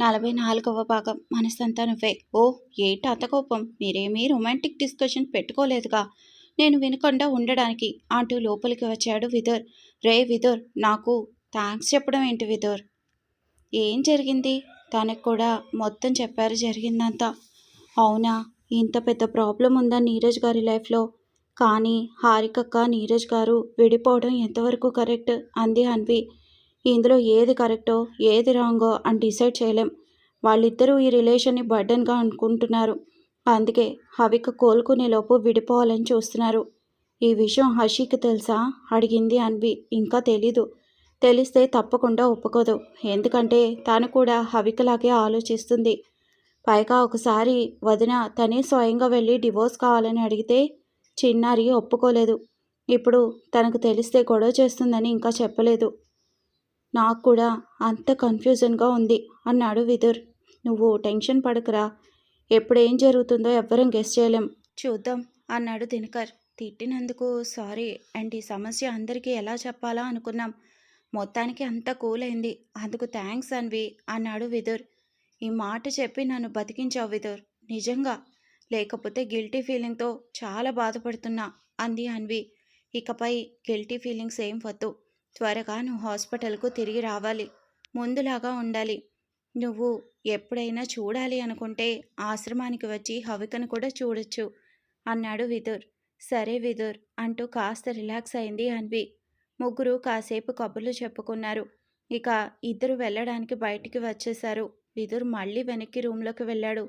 నలభై నాలుగవ భాగం. మనసంతా నువ్వే. ఓ ఏంటి అతకోపం మీరేమీ రొమాంటిక్ డిస్కషన్ పెట్టుకోలేదుగా? నేను వినకుండా ఉండడానికి అంటూ లోపలికి వచ్చాడు విదుర్. రే విదుర్ నాకు థ్యాంక్స్ చెప్పడం ఏంటి విదుర్? ఏం జరిగింది? తనకు కూడా మొత్తం చెప్పారు జరిగిందంతా. అవునా? ఇంత పెద్ద ప్రాబ్లం ఉందా నీరజ్ గారి లైఫ్లో? కానీ హారికక్క నీరజ్ గారు విడిపోవడం ఎంతవరకు కరెక్ట్? అంది అన్వి. ఇందులో ఏది కరెక్టో ఏది రాంగో అని డిసైడ్ చేయలేం. వాళ్ళిద్దరూ ఈ రిలేషన్ని బర్డన్గా అనుకుంటున్నారు. అందుకే హవిక కోలుకునేలోపు విడిపోవాలని చూస్తున్నారు. ఈ విషయం హషికి తెలుసా? అడిగింది అన్వి. ఇంకా తెలీదు. తెలిస్తే తప్పకుండా ఒప్పుకోదు. ఎందుకంటే తాను కూడా హవికలాగే ఆలోచిస్తుంది. పైగా ఒకసారి వదిన తనే స్వయంగా వెళ్ళి డివోర్స్ కావాలని అడిగితే చిన్నారి ఒప్పుకోలేదు. ఇప్పుడు తనకు తెలిస్తే గొడవ చేస్తుందని ఇంకా చెప్పలేదు. నాకు కూడా అంత కన్ఫ్యూజన్గా ఉంది అన్నాడు విదుర్. నువ్వు టెన్షన్ పడకురా. ఎప్పుడేం జరుగుతుందో ఎవ్వరం గెస్ చేయలేం. చూద్దాం అన్నాడు దినకర్. తిట్టినందుకు సారీ అండ్ ఈ సమస్య అందరికీ ఎలా చెప్పాలా అనుకున్నాం. మొత్తానికి అంతా కూల్ అయింది అందుకు థ్యాంక్స్ అన్వి అన్నాడు విదుర్. ఈ మాట చెప్పి నన్ను బతికించావు విదుర్. నిజంగా. లేకపోతే గిల్టీ ఫీలింగ్తో చాలా బాధపడుతున్నా అంది అన్వి. ఇకపై గిల్టీ ఫీలింగ్స్ ఏం వద్దు. త్వరగా నువ్వు హాస్పిటల్కు తిరిగి రావాలి. ముందులాగా ఉండాలి. నువ్వు ఎప్పుడైనా చూడాలి అనుకుంటే ఆశ్రమానికి వచ్చి హవికను కూడా చూడొచ్చు అన్నాడు విదుర్. సరే విదుర్ అంటూ కాస్త రిలాక్స్ అయింది అన్వి. ముగ్గురు కాసేపు కబుర్లు చెప్పుకున్నారు. ఇక ఇద్దరు వెళ్ళడానికి బయటికి వచ్చేశారు. విదుర్ మళ్ళీ వెనక్కి రూమ్లోకి వెళ్ళాడు.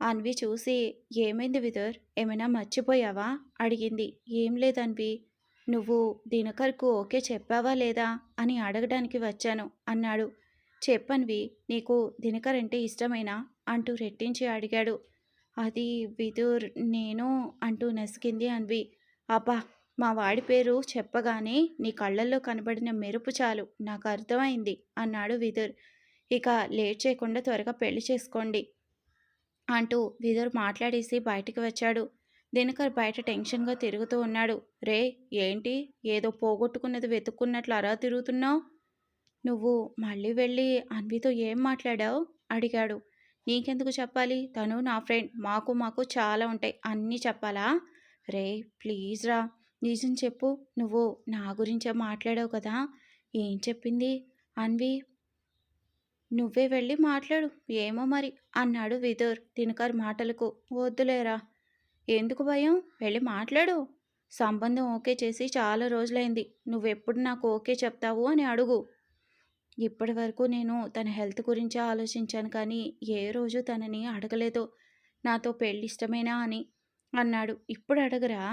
అన్వి చూసి ఏమైంది విదుర్? ఏమైనా మర్చిపోయావా? అడిగింది. ఏం లేదన్వి. నువ్వు దినకర్కు ఓకే చెప్పావా లేదా అని అడగడానికి వచ్చాను అన్నాడు. చెప్పన్వి నీకు దినకర్ అంటే ఇష్టమేనా? అంటూ రెట్టించి అడిగాడు. అది విదుర్ నేను అంటూ నసికింది అన్వి. అబ్బా మా వాడి పేరు చెప్పగానే నీ కళ్ళల్లో కనబడిన మెరుపు చాలు నాకు అర్థమైంది అన్నాడు విదుర్. ఇక లేట్ చేయకుండా త్వరగా పెళ్ళి చేసుకోండి అంటూ విదుర్ మాట్లాడేసి బయటికి వచ్చాడు. దినకర్ బయట టెన్షన్గా తిరుగుతూ ఉన్నాడు. రే ఏంటి? ఏదో పోగొట్టుకున్నది వెతుక్కున్నట్లు అరా తిరుగుతున్నావు? నువ్వు మళ్ళీ వెళ్ళి అన్వితో ఏం మాట్లాడావు? అడిగాడు. నీకెందుకు చెప్పాలి? తను నా ఫ్రెండ్. మాకు మాకు చాలా ఉంటాయి. అన్నీ చెప్పాలా? రే ప్లీజ్ రా. నిజం చెప్పు. నువ్వు నా గురించే మాట్లాడావు కదా. ఏం చెప్పింది? అన్వి నువ్వే వెళ్ళి మాట్లాడు. ఏమో మరి అన్నాడు విదుర్ దినకర్ మాటలకు. వద్దులేరా. ఎందుకు భయం? వెళ్ళి మాట్లాడు. సంబంధం ఓకే చేసి చాలా రోజులైంది. నువ్వెప్పుడు నాకు ఓకే చెప్తావు అని అడుగు. ఇప్పటి వరకు నేను తన హెల్త్ గురించే ఆలోచించాను కానీ ఏ రోజు తనని అడగలేదు. నాతో పెళ్ళి ఇష్టమేనా అని అన్నాడు. ఇప్పుడు అడగరా?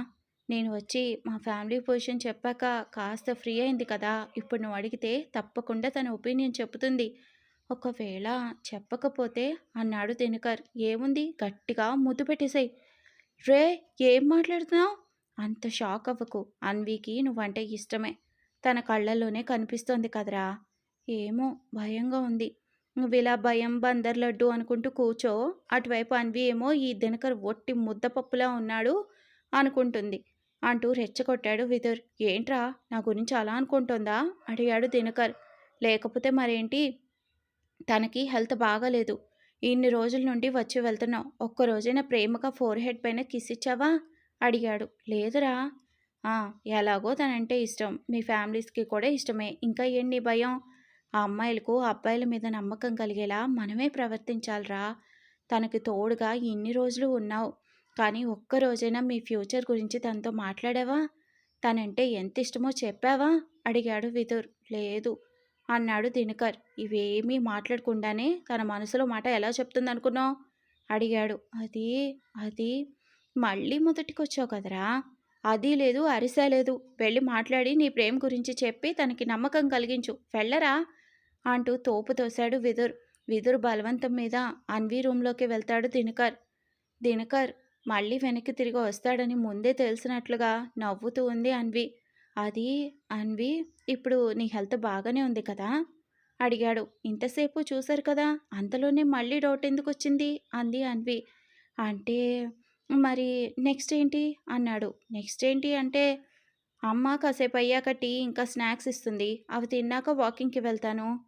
నేను వచ్చి మా ఫ్యామిలీ పొజిషన్ చెప్పాక కాస్త ఫ్రీ అయింది కదా. ఇప్పుడు నువ్వు అడిగితే తప్పకుండా తన ఒపీనియన్ చెప్తుంది ఒకవేళ చెప్పకపోతే అన్నాడు దినకర్. ఏముంది? గట్టిగా ముద్దు పెట్టేసాయి. రే ఏం మాట్లాడుతున్నావు? అంత షాక్ అవ్వకు. అన్వికి నువ్వంటే ఇష్టమే. తన కళ్ళల్లోనే కనిపిస్తోంది కదరా. ఏమో భయంగా ఉంది. నువ్వు ఇలా భయం బందర్ లడ్డు అనుకుంటూ కూర్చో. అటువైపు అన్వి ఏమో ఈ దినకర్ ఒట్టి ముద్దపప్పులా ఉన్నాడు అనుకుంటుంది. అంటూ రెచ్చగొట్టాడు విదుర్. ఏంట్రా నా గురించి అలా అనుకుంటుందా? అడిగాడు దినకర్. లేకపోతే మరేంటి? తనకి హెల్త్ బాగాలేదు. ఇన్ని రోజుల నుండి వచ్చి వెళ్తున్నావు. ఒక్కరోజైనా ప్రేమగా ఫోర్ హెడ్ పైన కిస్ ఇచ్చావా అడిగాడు. లేదురా. ఎలాగో తనంటే ఇష్టం. మీ ఫ్యామిలీస్కి కూడా ఇష్టమే. ఇంకా ఏంటి భయం? ఆ అమ్మాయిలకు అబ్బాయిల మీద నమ్మకం కలిగేలా మనమే ప్రవర్తించాలిరా. తనకి తోడుగా ఇన్ని రోజులు ఉన్నావు. కానీ ఒక్క రోజైనా మీ ఫ్యూచర్ గురించి తనతో మాట్లాడావా? తనంటే ఎంత ఇష్టమో చెప్పావా? అడిగాడు విదుర్. లేదు. అన్నాడు దినకర్. ఇవేమీ మాట్లాడకుండానే తన మనసులో మాట ఎలా చెప్తుందనుకున్నావు? అడిగాడు. అది అది మళ్ళీ మొదటికొచ్చావు కదరా? అది లేదు అరిసా లేదు. వెళ్ళి మాట్లాడి నీ ప్రేమ గురించి చెప్పి తనకి నమ్మకం కలిగించు. వెళ్ళరా? అంటూ తోపు తోశాడు విదుర్. విదుర్ బలవంతం మీద అన్వి రూమ్లోకి వెళ్తాడు దినకర్. దినకర్ మళ్ళీ వెనక్కి తిరిగి వస్తాడని ముందే తెలిసినట్లుగా నవ్వుతూ ఉంది అన్వి. అది అన్వి ఇప్పుడు నీ హెల్త్ బాగానే ఉంది కదా? అడిగాడు. ఇంతసేపు చూశారు కదా అంతలోనే మళ్ళీ డౌట్ ఎందుకు వచ్చింది అంది అన్వి. అంటే మరి నెక్స్ట్ ఏంటి? అన్నాడు. నెక్స్ట్ ఏంటి అంటే అమ్మ కాసేపు అయ్యాక టీ ఇంకా స్నాక్స్ ఇస్తుంది. అవి తిన్నాక వాకింగ్కి వెళ్తాను.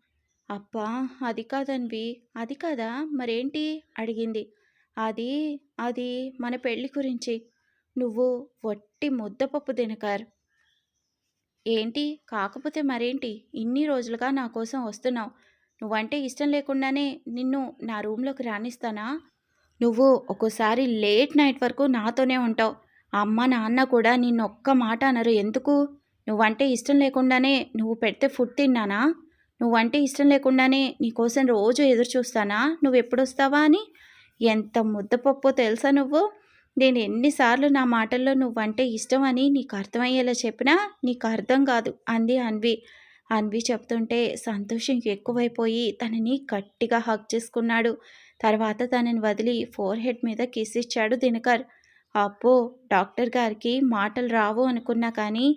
అబ్బా అది కాదన్వి అది కాదా? మరేంటి? అడిగింది. అది అది మన పెళ్ళి గురించి. నువ్వు వట్టి ముద్దపప్పు దినకర్ ఏంటి? కాకపోతే మరేంటి? ఇన్ని రోజులుగా నా కోసం వస్తున్నావు. నువ్వంటే ఇష్టం లేకుండానే నిన్ను నా రూమ్లోకి రాణిస్తానా నువ్వు ఒక్కోసారి లేట్ నైట్ వరకు నాతోనే ఉంటావు. అమ్మ నాన్న కూడా నిన్ను ఒక్క మాట అనరు. ఎందుకు? నువ్వంటే ఇష్టం లేకుండానే నువ్వు పెడితే ఫుడ్ తిన్నానా? నువ్వంటే ఇష్టం లేకుండానే నీకోసం రోజు ఎదురు చూస్తానా నువ్వు ఎప్పుడు వస్తావా అని? ఎంత ముద్దపప్పు తెలుసా నువ్వు? నేను ఎన్నిసార్లు నా మాటల్లో నువ్వంటే ఇష్టం అని నీకు అర్థమయ్యేలా చెప్పినా నీకు అర్థం కాదు అంది అన్వి. అన్వి చెప్తుంటే సంతోషం ఎక్కువైపోయి తనని గట్టిగా హక్ చేసుకున్నాడు. తర్వాత తనని వదిలి ఫోర్ హెడ్ మీద కిస్ ఇచ్చాడు దినకర్. అబ్బో డాక్టర్ గారికి మాటలు రావు అనుకున్నా కానీ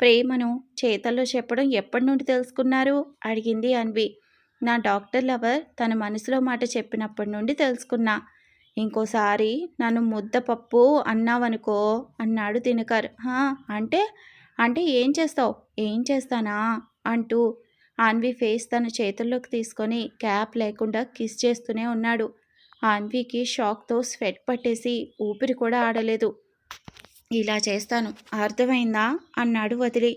ప్రేమను చేతల్లో చెప్పడం ఎప్పటి నుండి తెలుసుకున్నారు? అడిగింది అన్వి. నా డాక్టర్ లవర్ తన మనసులో మాట చెప్పినప్పటి నుండి తెలుసుకున్నా. ఇంకోసారి నన్ను ముద్దపప్పు అన్నావనుకో అన్నాడు దినకర్ అంటే? అంటే ఏం చేస్తావు? ఏం చేస్తానా? అంటూ ఆన్వి ఫేస్ తన చేతుల్లోకి తీసుకొని క్యాప్ లేకుండా కిస్ చేస్తూనే ఉన్నాడు. ఆన్వికి షాక్తో స్వెట్ పట్టేసి ఊపిరి కూడా ఆడలేదు. ఇలా చేస్తాను. అర్థమైందా? అన్నాడు వదిలి.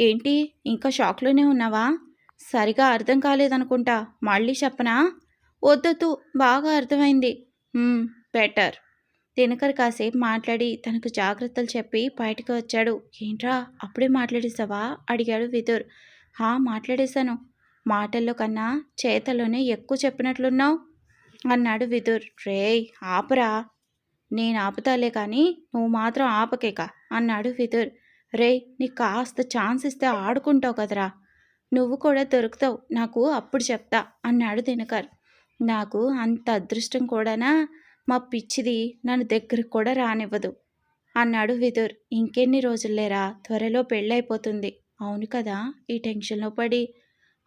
ఏంటి? ఇంకా షాక్లోనే ఉన్నావా? సరిగా అర్థం కాలేదనుకుంటా. మళ్ళీ చెప్పనా? వద్దొద్దు. బాగా అర్థమైంది. బెటర్. దినకర్ కాసేపు మాట్లాడి తనకు జాగ్రత్తలు చెప్పి బయటకు వచ్చాడు. ఏంట్రా అప్పుడే మాట్లాడేసావా అడిగాడు విదుర్. హా మాట్లాడేశాను. మాటల్లో కన్నా చేతల్లోనే ఎక్కువ చెప్పినట్లున్నావు? అన్నాడు విదుర్. రేయ్ ఆపరా. నేను ఆపుతాలే కానీ నువ్వు మాత్రం ఆపకేక అన్నాడు విదుర్. రేయ్ నీకు కాస్త ఛాన్స్ ఇస్తే ఆడుకుంటావు కదరా. నువ్వు కూడా దొరుకుతావు. నాకు అప్పుడు చెప్తా అన్నాడు దినకర్. నాకు అంత అదృష్టం కూడానా? మా పిచ్చిది నన్ను దగ్గరికి కూడా రానివ్వదు అన్నాడు విదుర్. ఇంకెన్ని రోజుల్లేరా? త్వరలో పెళ్ళైపోతుంది. అవును కదా? ఈ టెన్షన్లో పడి.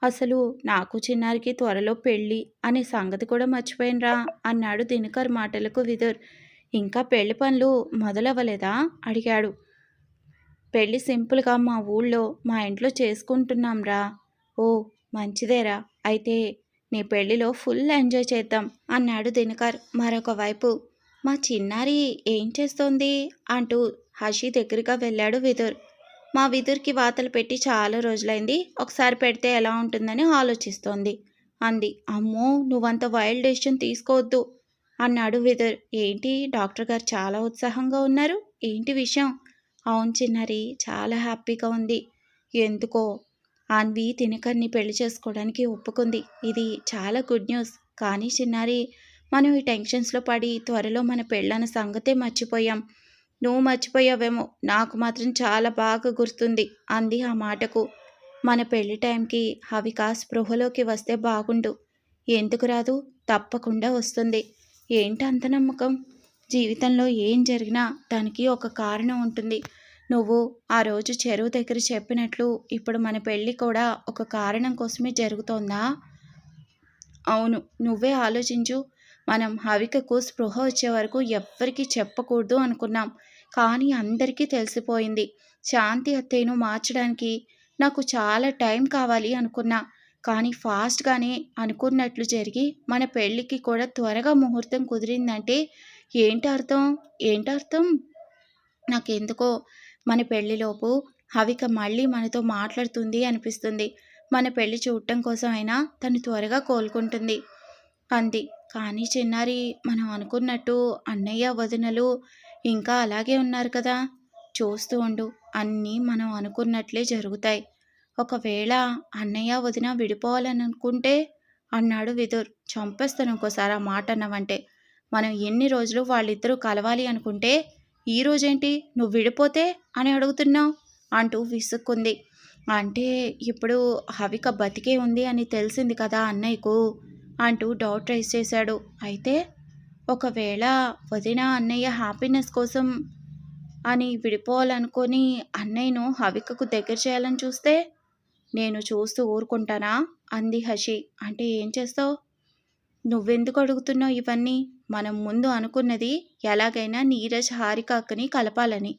అసలు నాకు చిన్నారికి త్వరలో పెళ్ళి అనే సంగతి కూడా మర్చిపోయినరా? అన్నాడు దినకర్ మాటలకు విదుర్. ఇంకా పెళ్ళి పనులు మొదలవ్వలేదా? అడిగాడు. పెళ్ళి సింపుల్గా మా ఊళ్ళో మా ఇంట్లో చేసుకుంటున్నాంరా. ఓ మంచిదేరా. అయితే నీ పెళ్ళిలో ఫుల్ ఎంజాయ్ చేద్దాం అన్నాడు దినకర్. మరొక వైపు మా చిన్నారి ఏం చేస్తోంది? అంటూ హషి దగ్గరగా వెళ్ళాడు విదుర్. మా విదుర్కి వాతలు పెట్టి చాలా రోజులైంది ఒకసారి పెడితే ఎలా ఉంటుందని ఆలోచిస్తోంది. అంది అమ్మో నువ్వంత వైల్డ్ డెసిషన్ తీసుకోవద్దు అన్నాడు విదుర్. ఏంటి డాక్టర్ గారు చాలా ఉత్సాహంగా ఉన్నారు? ఏంటి విషయం? అవును చిన్నారి చాలా హ్యాపీగా ఉంది. ఎందుకో అన్వి తినకర్ని పెళ్ళి చేసుకోవడానికి ఒప్పుకుంది. ఇది చాలా గుడ్ న్యూస్. కానీ చిన్నారి మనం ఈ టెన్షన్స్లో పడి త్వరలో మన పెళ్ళన్న సంగతే మర్చిపోయాం. నువ్వు మర్చిపోయావేమో. నాకు మాత్రం చాలా బాగా గుర్తుంది అంది ఆ మాటకు. మన పెళ్ళి టైంకి హవిక స్పృహలోకి వస్తే బాగుండు. ఎందుకు రాదు? తప్పకుండా వస్తుంది. ఏంటి అంత నమ్మకం? జీవితంలో ఏం జరిగినా దానికి ఒక కారణం ఉంటుంది. నువ్వు ఆ రోజు చెరువు దగ్గర చెప్పినట్లు ఇప్పుడు మన పెళ్ళి కూడా ఒక కారణం కోసమే జరుగుతోందా? అవును. నువ్వే ఆలోచించు. మనం హవికకు స్పృహ వచ్చే వరకు ఎవ్వరికీ చెప్పకూడదు అనుకున్నాం. కానీ అందరికీ తెలిసిపోయింది. శాంతి అత్తయ్యను మార్చడానికి నాకు చాలా టైం కావాలి అనుకున్నా. కానీ ఫాస్ట్గానే అనుకున్నట్లు జరిగి మన పెళ్ళికి కూడా త్వరగా ముహూర్తం కుదిరిందంటే ఏంటి అర్థం ఏంటి అర్థం నాకెందుకో మన పెళ్ళిలోపు హవిక మళ్ళీ మనతో మాట్లాడుతుంది అనిపిస్తుంది. మన పెళ్ళి చూడటం కోసం అయినా తను త్వరగా కోలుకుంటుంది. అంది. కానీ చిన్నారి మనం అనుకున్నట్టు అన్నయ్య వదినలు ఇంకా అలాగే ఉన్నారు కదా? చూస్తూ ఉండు. అన్నీ మనం అనుకున్నట్లే జరుగుతాయి. ఒకవేళ అన్నయ్య వదిన విడిపోవాలని అనుకుంటే అన్నాడు విదుర్. చంపేస్తాను ఇంకోసారి ఆ మాట అన్నవంటే మనం ఎన్ని రోజులు వాళ్ళిద్దరూ కలవాలి అనుకుంటే ఈ రోజేంటి? నువ్వు విడిపోతే? అని అడుగుతున్నావు? అంటూ విసుక్కుంది. అంటే ఇప్పుడు హవిక బతికే ఉంది అని తెలిసింది కదా అన్నయ్యకు? అంటూ డౌట్ రైస్ చేశాడు. అయితే ఒకవేళ వదిన అన్నయ్య హ్యాపీనెస్ కోసం అని విడిపోవాలనుకొని అన్నయ్యను హవికకు దగ్గర చేయాలని చూస్తే నేను చూస్తూ ఊరుకుంటానా? అంది హషి. అంటే ఏం చేస్తావు? నువ్వెందుకు అడుగుతున్నావు ఇవన్నీ? మనం ముందు అనుకున్నది ఎలాగైనా నీరజ్ హారికాకని కలపాలని.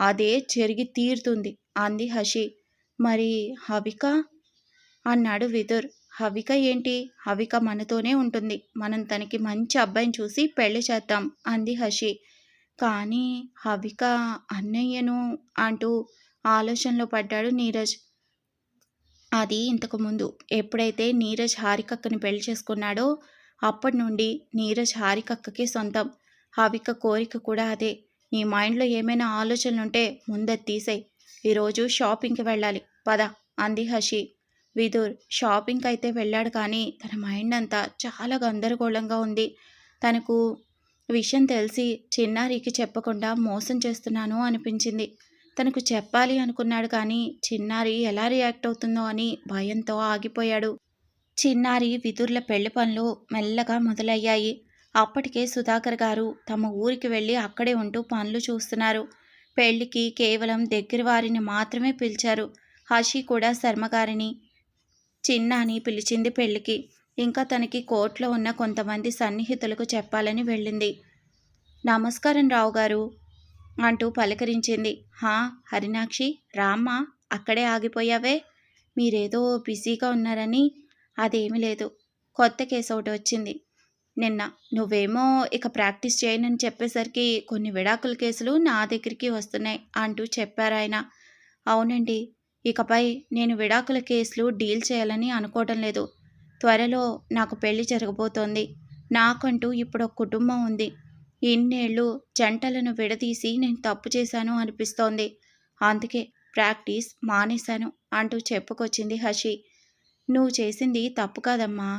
అదే జరిగి తీరుతుంది అంది హషి. మరి హవిక? అన్నాడు విదుర్. హవిక ఏంటి? హవిక మనతోనే ఉంటుంది. మనం తనకి మంచి అబ్బాయిని చూసి పెళ్ళి చేద్దాం అంది హషి. కానీ హవిక అన్నయ్యను అంటూ ఆలోచనలో పడ్డాడు నీరజ్. అది ఇంతకుముందు ఎప్పుడైతే నీరజ్ హారికక్కని పెళ్ళి చేసుకున్నాడో అప్పటి నుండి నీరజ్ హారికక్కకి సొంతం. హవిక కోరిక కూడా అదే. నీ మైండ్లో ఏమైనా ఆలోచనలుంటే ముందది తీసేయి. ఈరోజు షాపింగ్కి వెళ్ళాలి. పద అంది హషి. విదూర్ షాపింగ్కి అయితే వెళ్ళాడు కానీ తన మైండ్ అంతా చాలా గందరగోళంగా ఉంది. తనకు విషయం తెలిసి చిన్నారికి చెప్పకుండా మోసం చేస్తున్నాను అనిపించింది. తనకు చెప్పాలి అనుకున్నాడు కానీ చిన్నారి ఎలా రియాక్ట్ అవుతుందో అని భయంతో ఆగిపోయాడు. చిన్నారి విదుర్ల పెళ్ళి పనులు మెల్లగా మొదలయ్యాయి. అప్పటికే సుధాకర్ గారు తమ ఊరికి వెళ్ళి అక్కడే ఉంటూ పనులు చూస్తున్నారు. పెళ్ళికి కేవలం దగ్గర వారిని మాత్రమే పిలిచారు. హషి కూడా శర్మగారిని చిన్నాని పిలిచింది పెళ్ళికి. ఇంకా తనకి కోర్టులో ఉన్న కొంతమంది సన్నిహితులకు చెప్పాలని వెళ్ళింది. నమస్కారం రావు గారు అంటూ పలకరించింది. హా హరినాక్షి రామ్మా అక్కడే ఆగిపోయావే? మీరేదో బిజీగా ఉన్నారని అదేమీ లేదు. కొత్త కేసు ఒకటి వచ్చింది. నిన్న. నువ్వేమో ఇక ప్రాక్టీస్ చేయనని చెప్పేసరికి కొన్ని విడాకుల కేసులు నా దగ్గరికి వస్తున్నాయి అంటూ చెప్పారాయన అవునండి. ఇకపై నేను విడాకుల కేసులు డీల్ చేయాలని అనుకోవడం లేదు. త్వరలో నాకు పెళ్ళి జరగబోతోంది. నాకంటూ ఇప్పుడు ఒక కుటుంబం ఉంది. ఇన్నేళ్ళు జంటలను విడదీసి నేను తప్పు చేశాను అనిపిస్తోంది. అందుకే ప్రాక్టీస్ మానేశాను అంటూ చెప్పుకొచ్చింది హషి. నువ్వు చేసింది తప్పు కాదమ్మా.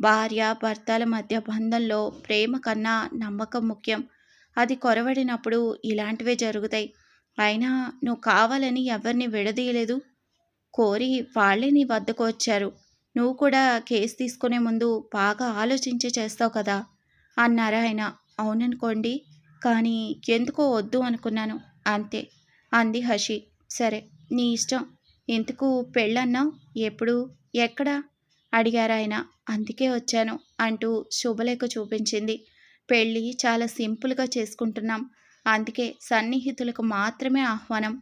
భార్య భర్తల మధ్య బంధంలో ప్రేమ కన్నా నమ్మకం ముఖ్యం. అది కొరవడినప్పుడు ఇలాంటివే జరుగుతాయి. అయినా నువ్వు కావాలని ఎవరిని విడదీయలేదు. కోరి వాళ్ళే నీ వద్దకు వచ్చారు. నువ్వు కూడా కేసు తీసుకునే ముందు బాగా ఆలోచించి చేస్తావు కదా? అన్నారు ఆయన. అవుననుకోండి. కానీ ఎందుకో వద్దు అనుకున్నాను. అంతే. అంది హషి. సరే నీ ఇష్టం. ఎందుకు పెళ్ళన్నావు? ఎప్పుడు? ఎక్కడ? అడిగారాయన అందుకే వచ్చాను అంటూ శుభలేఖ చూపించింది. పెళ్ళి చాలా సింపుల్గా చేసుకుంటున్నాం. అందుకే సన్నిహితులకు మాత్రమే ఆహ్వానం.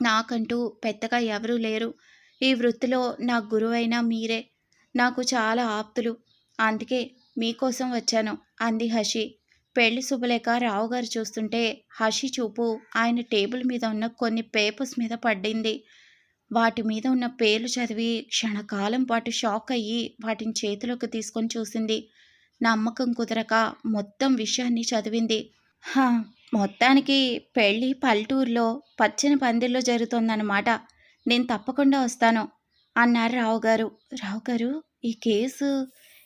నాకంటూ పెద్దగా ఎవరూ లేరు. ఈ వృత్తిలో నా గురువైన మీరే. నాకు చాలా ఆప్తులు. అందుకే మీకోసం వచ్చాను అంది హషి. పెళ్ళి శుభలేఖ రావు గారు చూస్తుంటే హషి చూపు ఆయన టేబుల్ మీద ఉన్న కొన్ని పేపర్స్ మీద పడింది. వాటి మీద ఉన్న పేర్లు చదివి క్షణకాలం పాటు షాక్ అయ్యి వాటిని చేతిలోకి తీసుకొని చూసింది. నమ్మకం కుదరక మొత్తం విషయాన్ని చదివింది. హా మొత్తానికి పెళ్ళి పల్లెటూరులో పచ్చని పందిర్లో జరుగుతోందన్నమాట. నేను తప్పకుండా వస్తాను అన్నారు రావు గారు రావు గారు ఈ కేసు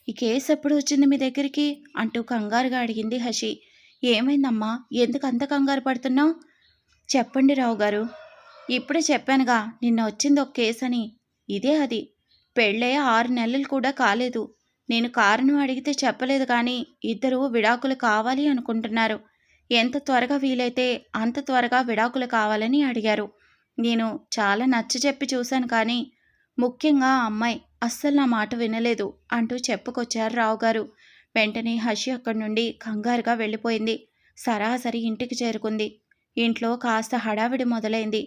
ఈ కేసు ఎప్పుడు వచ్చింది మీ దగ్గరికి? అంటూ కంగారుగా అడిగింది హషి. ఏమైందమ్మా? ఎందుకు అంత కంగారు పడుతున్నావు? చెప్పండి రావు గారు ఇప్పుడే చెప్పానుగా నిన్న వచ్చింది ఒక కేసు అని ఇదే అది. పెళ్ళే ఆరు నెలలు కూడా కాలేదు. నేను కారణం అడిగితే చెప్పలేదు కానీ ఇద్దరు విడాకులు కావాలి అనుకుంటున్నారు. ఎంత త్వరగా వీలైతే అంత త్వరగా విడాకులు కావాలని అడిగారు. నేను చాలా నచ్చ చెప్పి చూశాను కానీ ముఖ్యంగా ఆ అమ్మాయి అస్సలు నా మాట వినలేదు అంటూ చెప్పుకొచ్చారు రావు గారు. వెంటనే హషి అక్కడి నుండి కంగారుగా వెళ్ళిపోయింది. సరాసరి ఇంటికి చేరుకుంది. ఇంట్లో కాస్త హడావిడి మొదలైంది.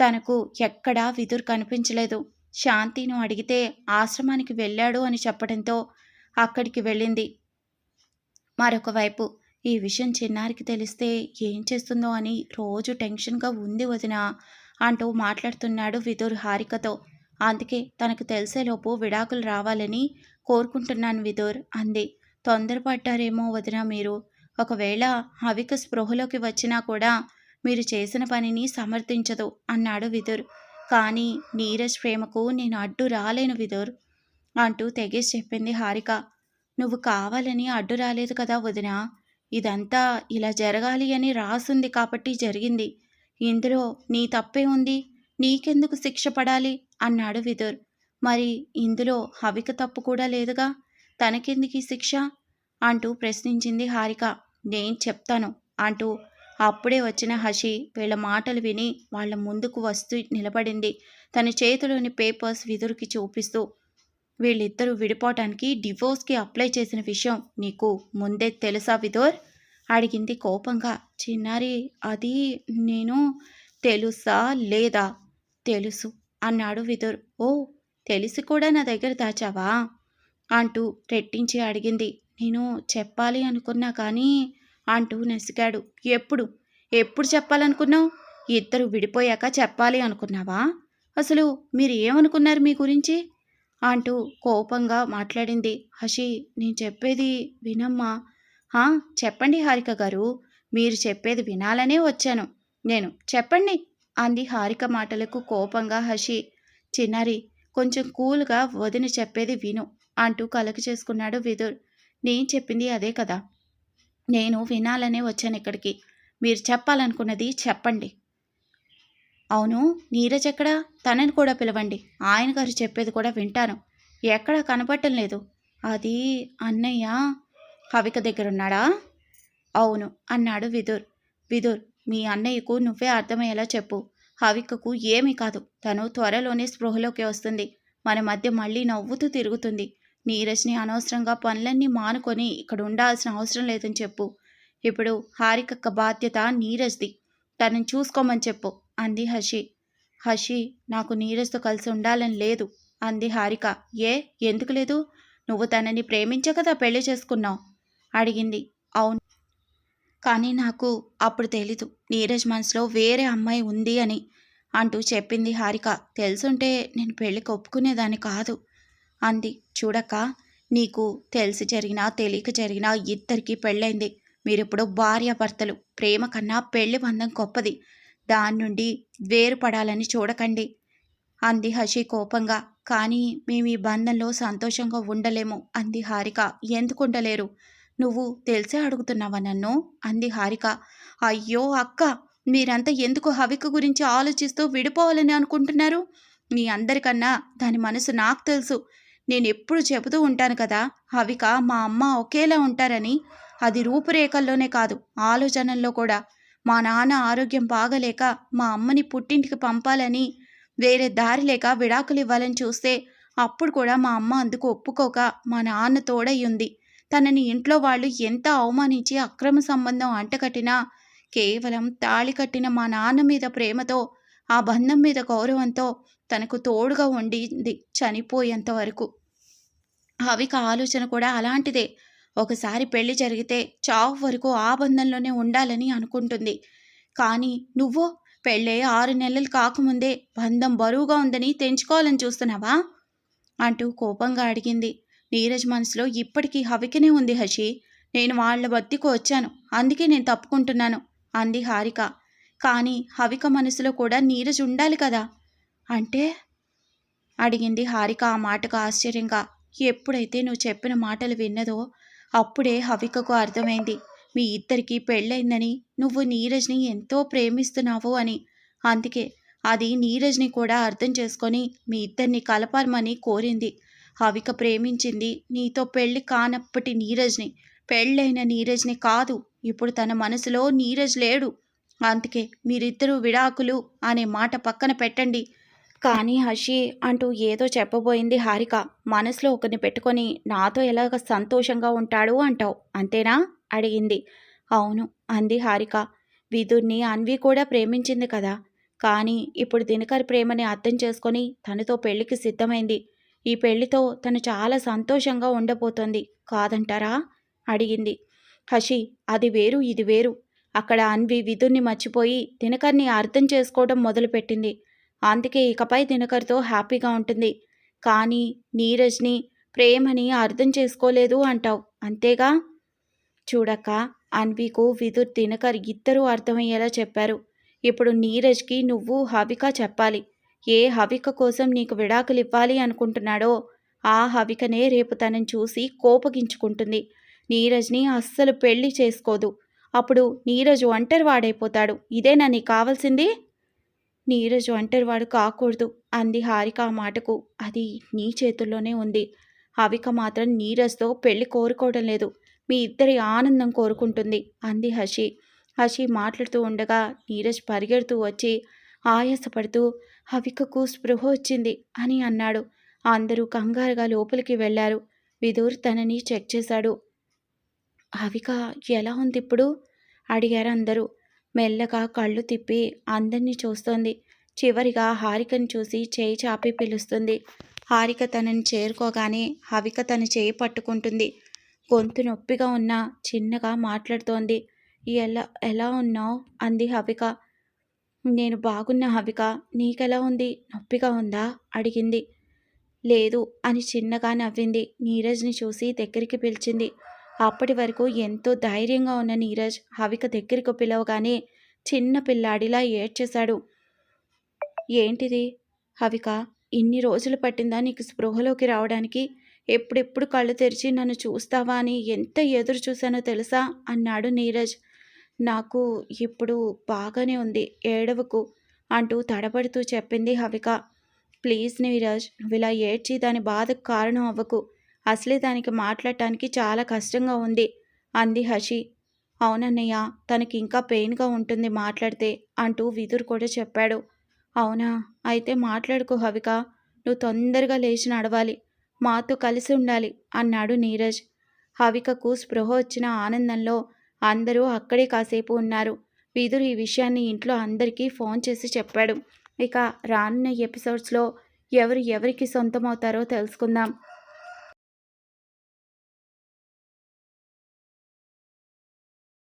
తనకు ఎక్కడా విదురు కనిపించలేదు. శాంతిను అడిగితే ఆశ్రమానికి వెళ్ళాడు అని చెప్పడంతో అక్కడికి వెళ్ళింది. మరొక వైపు ఈ విషయం చిన్నారికి తెలిస్తే ఏం చేస్తుందో అని రోజు టెన్షన్గా ఉంది వదిన అంటూ మాట్లాడుతున్నాడు విదుర్ హారికతో. అందుకే తనకు తెలిసేలోపు విడాకులు రావాలని కోరుకుంటున్నాను విదుర్ అంది. తొందరపడ్డారేమో వదిన మీరు. ఒకవేళ హవిక స్పృహలోకి వచ్చినా కూడా మీరు చేసిన పనిని సమర్థించదు అన్నాడు విదుర్. కానీ నీరజ్ ప్రేమకు నేను అడ్డు రాలేను విదుర్ అంటూ తెగేసి చెప్పింది హారిక. నువ్వు కావాలని అడ్డు రాలేదు కదా వదిన. ఇదంతా ఇలా జరగాలి అని రాసుంది కాబట్టి జరిగింది. ఇందులో నీ తప్పే ఉంది. నీకెందుకు శిక్ష పడాలి? అన్నాడు విదుర్. మరి ఇందులో హవిక తప్పు కూడా లేదుగా? తనకెందుకు ఈ శిక్ష? అంటూ ప్రశ్నించింది హారిక. నేను చెప్తాను అంటూ అప్పుడే వచ్చిన హషి వీళ్ళ మాటలు విని వాళ్ళ ముందుకు వస్తూ నిలబడింది. తన చేతిలోని పేపర్స్ విదురుకి చూపిస్తూ వీళ్ళిద్దరూ విడిపోవటానికి డివోర్స్కి అప్లై చేసిన విషయం నీకు ముందే తెలుసా విదోర్? అడిగింది కోపంగా. చిన్నారి అది నేను తెలుసా లేదా? తెలుసు అన్నాడు విదుర్. ఓ తెలిసి కూడా నా దగ్గర దాచావా? అంటూ రెట్టించి అడిగింది. నేను చెప్పాలి అనుకున్నా కానీ అంటూ నసిగాడు ఎప్పుడు? ఎప్పుడు చెప్పాలనుకున్నావు? ఇద్దరు విడిపోయాక చెప్పాలి అనుకున్నావా? అసలు మీరు ఏమనుకున్నారు మీ గురించి? అంటూ కోపంగా మాట్లాడింది. హషి నేను చెప్పేది వినమ్మా. చెప్పండి హారిక గారు. మీరు చెప్పేది వినాలనే వచ్చాను. నేను చెప్పండి అంది హారిక మాటలకు కోపంగా హషి. చిన్నారి కొంచెం కూల్గా వదిన చెప్పేది విను అంటూ కలక చేసుకున్నాడు విదుర్. నేను చెప్పింది అదే కదా. నేను వినాలనే వచ్చాను ఇక్కడికి. మీరు చెప్పాలనుకున్నది చెప్పండి. అవును నీరజ్ ఎక్కడా? తనని కూడా పిలవండి. ఆయన గారు చెప్పేది కూడా వింటాను. ఎక్కడా కనపడటం లేదు. అది అన్నయ్య కవిక దగ్గర ఉన్నాడా అవును అన్నాడు విదుర్. విదుర్ మీ అన్నయ్యకు నువ్వే అర్థమయ్యేలా చెప్పు. హవికకు ఏమీ కాదు. తను త్వరలోనే స్పృహలోకి వస్తుంది. మన మధ్య మళ్ళీ నవ్వుతూ తిరుగుతుంది. నీరజ్ని అనవసరంగా పనులన్నీ మానుకొని ఇక్కడ ఉండాల్సిన అవసరం లేదని చెప్పు. ఇప్పుడు హారికక్క బాధ్యత నీరజ్ది. తనని చూసుకోమని చెప్పు అంది హషి. హషి నాకు నీరజ్తో కలిసి ఉండాలని లేదు అంది హారిక. ఏ ఎందుకు లేదు? నువ్వు తనని ప్రేమించే కదా పెళ్ళి చేసుకున్నావు? అడిగింది. అవును. కానీ నాకు అప్పుడు తెలీదు. నీరజ్ మనసులో వేరే అమ్మాయి ఉంది అని అంటూ చెప్పింది హారిక. తెలుసుంటే నేను పెళ్ళికి ఒప్పుకునేదాన్ని కాదు. అంది. చూడక్క నీకు తెలిసి జరిగినా తెలియక జరిగినా ఇద్దరికీ పెళ్ళైంది. మీరిప్పుడు భార్యాభర్తలు. ప్రేమ కన్నా పెళ్ళి బంధం గొప్పది. దాని నుండి వేరుపడాలని చూడకండి అంది హషి కోపంగా. కానీ మేము ఈ బంధంలో సంతోషంగా ఉండలేము అంది హారిక. ఎందుకు ఉండలేరు? నువ్వు తెలిసే అడుగుతున్నావా నన్ను? అంది హారిక. అయ్యో అక్క మీరంతా ఎందుకు హవిక గురించి ఆలోచిస్తూ విడిపోవాలని అనుకుంటున్నారు? మీ అందరికన్నా దాని మనసు నాకు తెలుసు. నేను ఎప్పుడు చెబుతూ ఉంటాను కదా హవిక మా అమ్మ ఒకేలా ఉంటారని. అది రూపురేఖల్లోనే కాదు ఆలోచనల్లో కూడా. మా నాన్న ఆరోగ్యం బాగలేక మా అమ్మని పుట్టింటికి పంపాలని వేరే దారి లేక విడాకులు ఇవ్వాలని చూస్తే అప్పుడు కూడా మా అమ్మ అందుకు ఒప్పుకోక మా నాన్న తోడయ్యుంది. తనని ఇంట్లో వాళ్ళు ఎంత అవమానించి అక్రమ సంబంధం అంటకట్టినా కేవలం తాళి కట్టిన మా నాన్న మీద ప్రేమతో ఆ బంధం మీద గౌరవంతో తనకు తోడుగా ఉండింది చనిపోయేంత వరకు. హవిక ఆలోచన కూడా అలాంటిదే. ఒకసారి పెళ్ళి జరిగితే చావు వరకు ఆ బంధంలోనే ఉండాలని అనుకుంటుంది. కానీ నువ్వో పెళ్ళే ఆరు నెలలు కాకముందే బంధం బరువుగా ఉందని తెంచుకోవాలని చూస్తున్నావా? అంటూ కోపంగా అడిగింది. నీరజ్ మనసులో ఇప్పటికీ హవికనే ఉంది హషి. నేను వాళ్ళ బతికి వచ్చాను. అందుకే నేను తప్పుకుంటున్నాను అంది హారిక. కానీ హవిక మనసులో కూడా నీరజ్ ఉండాలి కదా? అంటే? అడిగింది హారిక ఆ మాటకు ఆశ్చర్యంగా. ఎప్పుడైతే నువ్వు చెప్పిన మాటలు విన్నదో అప్పుడే హవికకు అర్థమైంది. మీ ఇద్దరికి పెళ్ళైందని నువ్వు నీరజ్ని ఎంతో ప్రేమిస్తున్నావు అని. అందుకే అది నీరజ్ని కూడా అర్థం చేసుకొని మీ ఇద్దరిని కలపాలమని కోరింది. హవిక ప్రేమించింది నీతో పెళ్ళి కానప్పటి నీరజ్ని. పెళ్ళైన నీరజ్ని కాదు ఇప్పుడు తన మనసులో నీరజ్ లేడు. అందుకే మీరిద్దరూ విడాకులు అనే మాట పక్కన పెట్టండి. కానీ హషి అంటూ ఏదో చెప్పబోయింది హారిక. మనసులో ఒకరిని పెట్టుకొని నాతో ఎలాగ సంతోషంగా ఉంటాడు అంటావు అంతేనా? అడిగింది. అవును అంది హారిక. విధుర్ని అన్వి కూడా ప్రేమించింది కదా. కానీ ఇప్పుడు దినకర్ ప్రేమని అర్థం చేసుకొని తనతో పెళ్ళికి సిద్ధమైంది. ఈ పెళ్ళితో తను చాలా సంతోషంగా ఉండబోతోంది కాదంటారా? అడిగింది. హషి అది వేరు ఇది వేరు. అక్కడ అన్వి విధుర్ని మర్చిపోయి దినకర్ని అర్థం చేసుకోవడం మొదలుపెట్టింది. అందుకే ఇకపై దినకర్తో హ్యాపీగా ఉంటుంది. కానీ నీరజ్ని ప్రేమని అర్థం చేసుకోలేదు అంటావు. అంతేగా? చూడక్క అన్వికు విదుర్ దినకర్ ఇద్దరూ అర్థమయ్యేలా చెప్పారు. ఇప్పుడు నీరజ్కి నువ్వు హవిక చెప్పాలి. ఏ హవిక కోసం నీకు విడాకులు ఇవ్వాలి అనుకుంటున్నాడో ఆ హవికనే రేపు తనని చూసి కోపగించుకుంటుంది. నీరజ్ని అస్సలు పెళ్ళి చేసుకోదు. అప్పుడు నీరజ్ ఒంటరి వాడైపోతాడు ఇదేనా నీకు కావాల్సింది? నీరజ్ ఒంటరివాడు కాకూడదు అంది హారిక ఆ మాటకు. అది నీ చేతుల్లోనే ఉంది. హవిక మాత్రం నీరజ్తో పెళ్ళి కోరుకోవడం లేదు. మీ ఇద్దరి ఆనందం కోరుకుంటుంది అంది హషి. హషి మాట్లాడుతూ ఉండగా నీరజ్ పరిగెడుతూ వచ్చి ఆయాసపడుతూ హవికకు స్పృహ వచ్చింది అని అన్నాడు. అందరూ కంగారుగా లోపలికి వెళ్ళారు. విదూర్ తనని చెక్ చేశాడు. హవిక ఎలా ఉంది ఇప్పుడు అడిగారు అందరూ. మెల్లగా కళ్ళు తిప్పి అందరినీ చూస్తోంది. చివరిగా హారికను చూసి చేయి చాపి పిలుస్తుంది. హారిక తనని చేరుకోగానే హవిక తన చేయి పట్టుకుంటుంది. గొంతు నొప్పిగా ఉన్నా చిన్నగా మాట్లాడుతోంది. ఎలా ఎలా ఉన్నావు? అంది హవిక. నేను బాగున్న హవిక. నీకెలా ఉంది? నొప్పిగా ఉందా? అడిగింది. లేదు అని చిన్నగా నవ్వింది. నీరజ్ని చూసి దగ్గరికి పిలిచింది. అప్పటి వరకు ఎంతో ధైర్యంగా ఉన్న నీరజ్ హవిక దగ్గరికి పిలవగానే చిన్న పిల్లాడిలా ఏడ్చేశాడు. ఏంటిది హవిక? ఇన్ని రోజులు పట్టిందా నీకు స్పృహలోకి రావడానికి? ఎప్పుడెప్పుడు కళ్ళు తెరిచి నన్ను చూస్తావా అని ఎంత ఎదురు చూశానో తెలుసా? అన్నాడు నీరజ్. నాకు ఇప్పుడు బాగానే ఉంది ఏడవకు అంటూ తడబడుతూ చెప్పింది హవిక. ప్లీజ్ నీరజ్ నువ్వు ఇలా ఏడ్చి దాని బాధకు కారణం అవ్వకు. అసలే దానికి మాట్లాడటానికి చాలా కష్టంగా ఉంది అంది హషి అవునన్నయ్య తనకి ఇంకా పెయిన్గా ఉంటుంది మాట్లాడితే అంటూ విదురు కూడా చెప్పాడు. అవునా అయితే మాట్లాడుకో హవిక నువ్వు తొందరగా లేచి నడవాలి మాతో కలిసి ఉండాలి అన్నాడు నీరజ్. హవికకు స్పృహ వచ్చిన ఆనందంలో అందరూ అక్కడే కాసేపు ఉన్నారు. విదురు ఈ విషయాన్ని ఇంట్లో అందరికీ ఫోన్ చేసి చెప్పాడు. ఇక రానున్న ఎపిసోడ్స్లో ఎవరు ఎవరికి సొంతమవుతారో తెలుసుకుందాం.